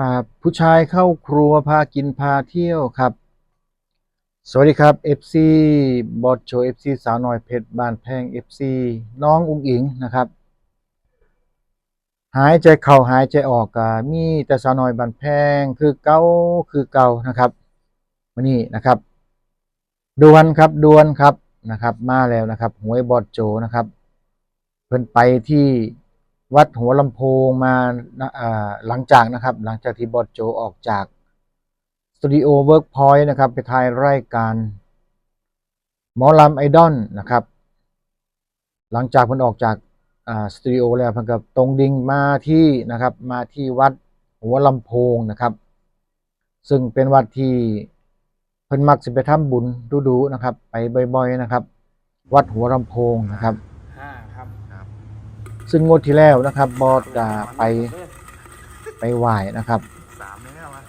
ครับผู้ชายเข้าครัวพากินพาเที่ยวครับ สวัสดีครับ FC บอสโจ FC สาวน้อยเพชรบานแพง FC น้องอุ้งอิงนะครับ หายใจเข้าหายใจออกก็มีแต่สาวน้อยบานแพงคือเก่าคือเก่านะครับมานี่นะครับดวนครับดวนครับนะครับ มาแล้วนะครับหวยบอสโจนะครับ เพิ่นไปที่ วัดหัวลำโพงมาหลังจากนะครับ หลังจากที่บอสโจออกจากสตูดิโอเวิร์กพอยต์นะครับ ไปถ่ายรายการหมอลำไอดอลนะครับ หลังจากเพิ่นออกจากสตูดิโอแล้วพิ่นก็ตรงดิ่งมาที่นะครับ มาที่วัดหัวลำโพงนะครับ ซึ่งเป็นวัดที่เพิ่นมักสิไปทำบุญดูๆนะครับ ไปบ่อย ๆ นะครับ วัดหัวลำโพงนะครับ ซึ่งงวดที่แล้วนะครับบอสอ่าไปไปไหว้นะครับสามเลยนะวะ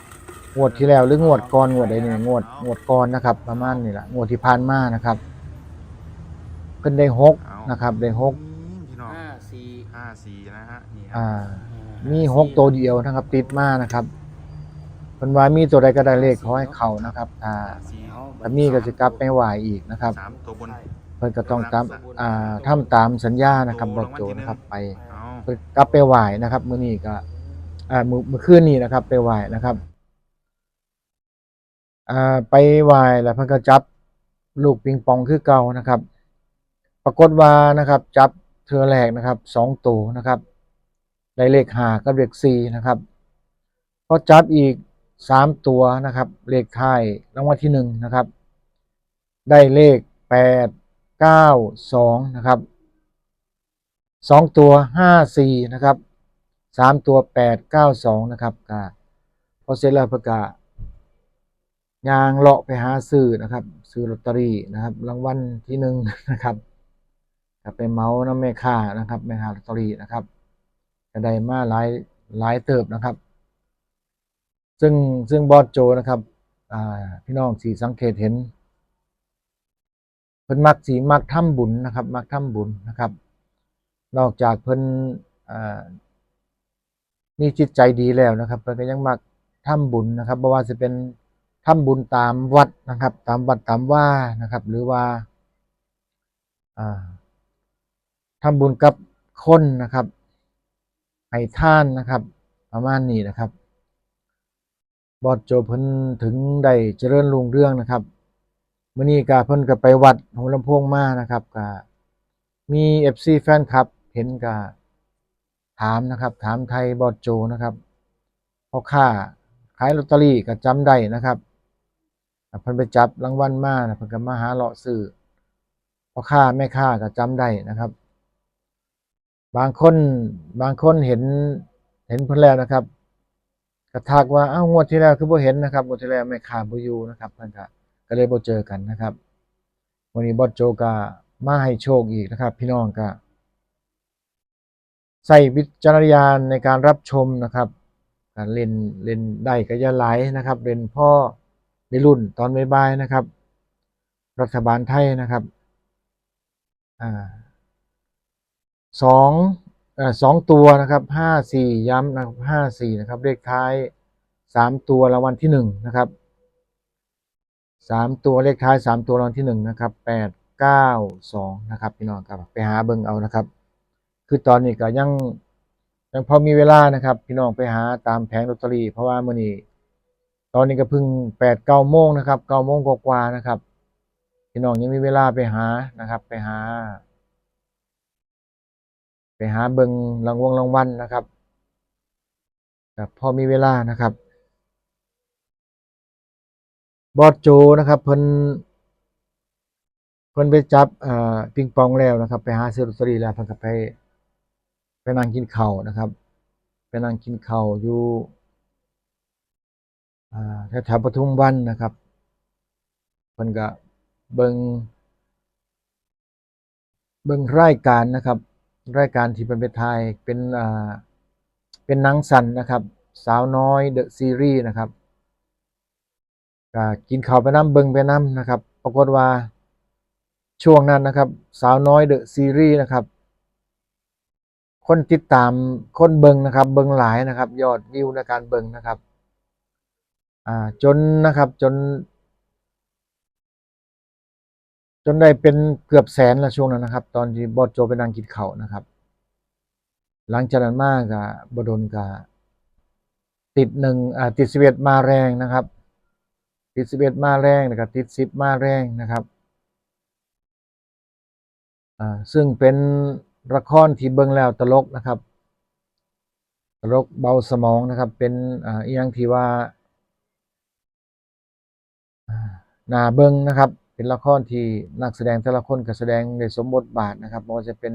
งวดที่แล้วหรืองวดก่อนงวดใดนี่งวดงวดก่อนนะครับ ประมาณนี่แหละงวดที่ผ่านมานะครับเพิ่นได้หกนะครับได้หกพี่น้องห้าสี่ห้าสี่นะฮะนี่ครัอ่ามีมีหกตัวเดียวนะครับ ติดมานะครับเพิ่นว่ามีตัวใดก็ได้เลขขอให้เข้านะครับอ่าสี่ถ้ามีก็จะกลับไปไหว้อีกนะครับสามตัวบน เพิ่นก็ต้องตามอ่าทำตามสัญญานะครับบอสโจนะครับไปเอาไปกลับไปไหว้นะครับมื้อนี้ก็อ่ามื้อมื้อคืนนี้นะครับ ไปไหว้นะครับอ่าไปไหว้แล้วเพิ่นก็จับลูกปิงปองคือเก่านะครับ ปรากฏว่านะครับ จับเทือแรกนะครับสองตัวนะครับได้เลขห้ากับเลขสี่นะครับพอจับอีกสามตัวนะครับ เลขท้ายรางวัลที่หนึ่งนะครับ ได้เลขแปด เก้าสองนะครับสองตัวห้าสี่นะครับสามตัวแปดเก้าสองนะครับก็พอเสร็จแล้วประกาศยางเลาะไปหาซื้อนะครับ ซื้อลอตเตอรี่นะครับ รางวัลที่หนึ่งนะครับก็ไปเมาส์น้ำแม่ค้านะครับแม่ค้าลอตเตอรี่นะครับก็ได้มาหลายหลายเติบนะครับ ซึ่งซึ่งบอสโจนะครับพี่น้องสีสังเกตเห็น เพิ่นมักสีมักทำบุญนะครับ มักทำบุญนะครับ นอกจากเพิ่นมีจิตใจดีแล้วนะครับเพิ่นก็ยังมักทำบุญนะครับบ่ว่าจะเป็นทำบุญตามวัดนะครับ ตามวัดตามว่านะครับ หรือว่าอ่าทำบุญกับคนนะครับให้ท่านนะครับ ประมาณนี้นะครับ บอดโจเพิ่นถึงได้เจริญรุ่งเรืองนะครับ มื้อนี้ก็เพิ่นก็ไปวัดหัวลำโพงมานะครับก็มี FC แฟนคลับ เห็นก็ถามนะครับ ถามไทยบอดโจนะครับพ่อค้าขายลอตเตอรี่ก็จำได้นะครับเพิ่นไปจับรางวัลมานะเพิ่นก็มาหาเลาะซื้อพ่อค้าแม่ค้าก็จำได้นะครับ บางคนบางคนเห็นเห็นเพิ่นแล้วนะครับกระทักว่าอ้าวงวดที่แล้วคือบ่เห็นนะครับงวดที่แล้วไม่ขาบ่อยู่นะครับเพิ่นก็ ก็เลยบ่เจอกันนะครับวันนี้บอสโจก็มาให้โชคอีกนะครับ พี่น้องก็ใส่วิจารณญาณในการรับชมนะครับการเล่นเล่นได้ก็อย่าหลนะครับเล่นพ่อในรุ่นตอนบ่ายๆนะครับ รัฐบาลไทยนะครับอ่าสองอสองตัวนะครับห้าสี่ย้ำนะครับห้าสี่นะครับเลขท้ายสามตัวรางวัลที่หนึ่งนะครับ สามตัวเลขท้ายสามตัวรางวัลที่หนึ่งนะครับแปดเก้าสองนะครับพี่น้องครับไปหาเบิ่งเอานะครับ คือตอนนี้ก็ยังยังพอมีเวลานะครับ พี่น้องไปหาตามแผงลอตเตอรี่เพราะว่ามื้อนี้ตอนนี้ก็เพิ่งแปดเก้าโมงนะครับเก้าโมงกว่าๆนะครับ พี่น้องยังมีเวลาไปหานะครับ ไปหา ไปหาเบิงรางวงรางวัลนะครับครับพอมีเวลานะครับ บอสโจนะครับเพิ่นเพิ่นไปจับอ่าปิงปองแล้วนะครับ ไปหาซื้อลอตเตอรี่แล้วเพิ่นก็ไปไปนั่งกินข้าวนะครับ ไปนั่งกินข้าวอยู่อ่าแถวปทุมวันนะครับเพิ่นก็เบิงเบิงรายการนะครับ รายการที่เป็นไปถ่ายเป็นอ่าเป็นนังสันนะครับ สาวน้อยเดอะซีรีส์นะครับ ก็กินข้าวไปน้ำเบิงไปน้ำนะครับ ปรากฏว่าช่วงนั้นนะครับ สาวน้อยเดอะซีรีส์นะครับ คนติดตามคนเบิงนะครับ เบิงหลายนะครับ ยอดวิวในการเบิงนะครับ อ่าจนนะครับจน จนได้เป็นเกือบแสนละช่วงนั้นนะครับ ตอนที่บอสโจไปนั่งกินข้าวนะครับ หลังจากนั้นมากกับบดนกับติดหนึ่งอ่าติดสิบเอ็ดมาแรงนะครับ ติดสิบเอ็ดมาแรงนะครับ ติดสิบมาแรงนะครับซึ่งเป็นละครที่เบิ่งแล้วตลกนะครับ ตลกเบาสมองนะครับ เป็นอ่าอหย่งที่ว่านาเบิ่งนะครับ เป็นละครที่นักแสดงแต่ละคนก็แสดงในสมบทบาทนะครับบ่ว่าจะเป็น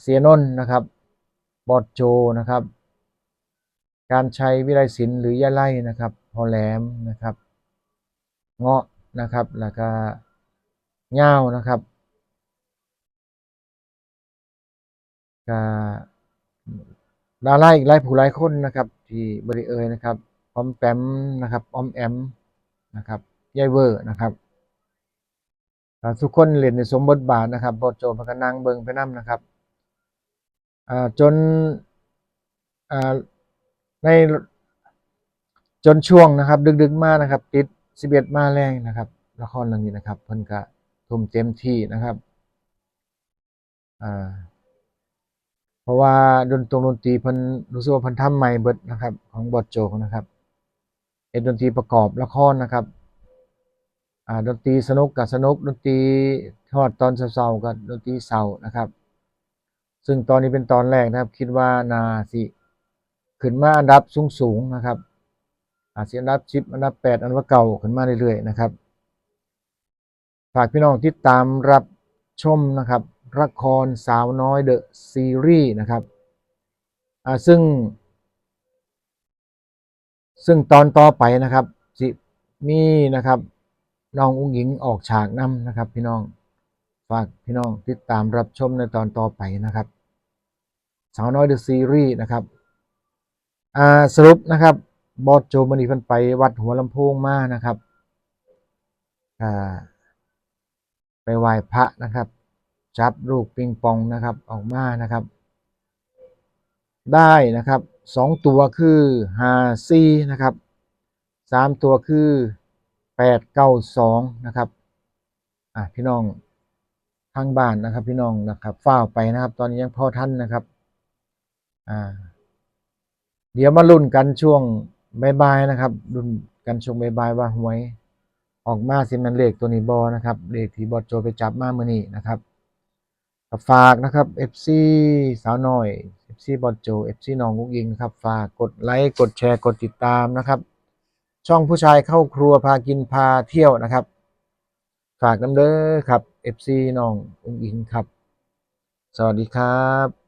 เสียนนท์นะครับ บอดโจนะครับ การใชัยวิไลศิลป์หรือยะไล่นะครับ พอแหลมนะครับ เงาะนะครับ แล้วก็ย่าวนะครับก็ดาราอีกหลายผู้หลายคนนะครับ ที่บริเอยนะครับออมแปมนะครับออมแอมนะครับยายเวอร์นะครับทุกคนเล่นในสมบทบาทนะครับบทโจมันก็นั่งเบิงไปนํนะครับจนอ ในจนช่วงนะครับ ดึกๆมานะครับ ติด 11 มาแรงนะครับละครเรื่องนี้นะครับเพิ่นก็ทุ่มเต็มที่นะครับอ่าเพราะว่าดนตรงดนตรีเพิ่นรู้สึกว่าเพิ่นทำใหม่เบิดนะครับ ของบอดโจนะครับเอ็ดดนตรีประกอบละครนะครับอ่าดนตรีสนุกกับสนุกดนตรีทอดตอนเศร้าๆกับดนตรีเศร้านะครับ ซึ่งตอนนี้เป็นตอนแรกนะครับ คิดว่านาสิ ขึ้นมาอันดับสูงๆนะครับ อาจสิอันดับ10อันดับ8อันดับเก่าขึ้นมาเรื่อยๆนะครับ ฝากพี่น้องติดตามรับชมนะครับละครสาวน้อยเดอะซีรีส์นะครับซึ่ง ซึ่งตอนต่อไปนะครับสิมีนะครับน้องอุ้งหญิงออกฉากนํนะครับ พี่น้องฝากพี่น้องติดตามรับชมในตอนต่อไปนะครับ สาวน้อยเดอะซีรีส์นะครับ สรุปนะครับบอสโจมันนี่เพิ่นไปวัดหัวลำโพงมานะครับไปไหว้พระนะครับ จับลูกปิงปองนะครับออกมานะครับ ได้นะครับสองตัวคือห้าสี่นะครับสามตัวคือแปดเก้าสองนะครับอะพี่น้องทางบ้านนะครับ พี่น้องนะครับเฝ้าไปนะครับ ตอนนี้ยังพอท่านนะครับอ่า เดี๋ยวมาลุ้นกันช่วงบ่ายๆนะครับลุ้นกันช่วงบ่ายๆว่าหวย ออกมาสิมันเลขตัวนี้บอนะครับเลขที่บอโจไปจับมาเมื่อนี้นะครับฝากนะครับ FC สาวน้อย FC บอโจ FC น้องกุ๊กยิงครับฝากกดไลค์กดแชร์กดติดตามนะครับ ช่องผู้ชายเข้าครัวพากินพาเที่ยวนะครับ ฝากน้ำเด้อครับ FC น้องกุ๊กยิงครับ สวัสดีครับ